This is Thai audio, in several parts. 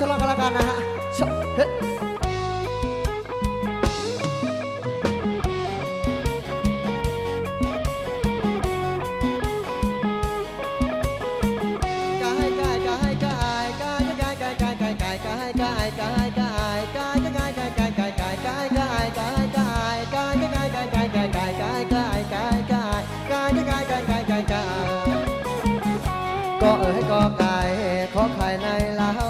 sẽ lo cái là hả sợ hết có ơi có cài có cài này là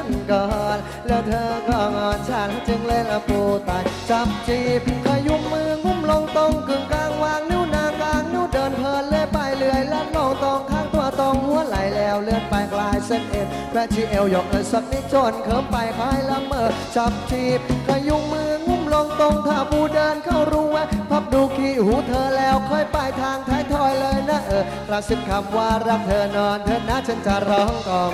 ก่อนแล้วเธอก็งอนฉันจึงเล่นละปูตายจับจีบขยุมมืองุ้มลงตรงกึ่งกลางวางนิ้วนางกลางนิ้วเดินเพลินเลื่อยไปเลื่อยลัดลงตรงข้างตัวตรงหัวไหลแล้วเลื่อนไปกลายเส้นเอ็นแม่ชีเอวยกเอยสักนิดจนเขิมไปคล้ายละเมอจับจีบขยุมมืองุ้มลงตรงถ้าปูเดินเข้ารู้ว่าพับดูขี้หูเธอแล้วค่อยไปทางท้ายถอยเลยนะเออกระซิบคำว่ารักเธอนอนเธอนะฉันจะร้องกล่อม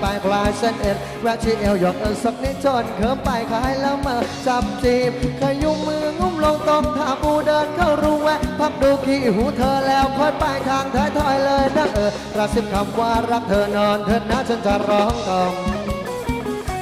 แล้วเลื่อนไปลายเส้นเอ็นแวะที่เอวยกเอวสักนิดจนเขิมไปคลายแล้วมาจับจีบขยุมมืองุ้มลงตรงถ้าปูเดินเข้ารูแวะพักดูขี้หูเธอแล้วค่อยไปทางท้ายถอยเลยนะเออกระซิบคำว่ารักเธอนอนเธอนะฉันจะร้องกล่อม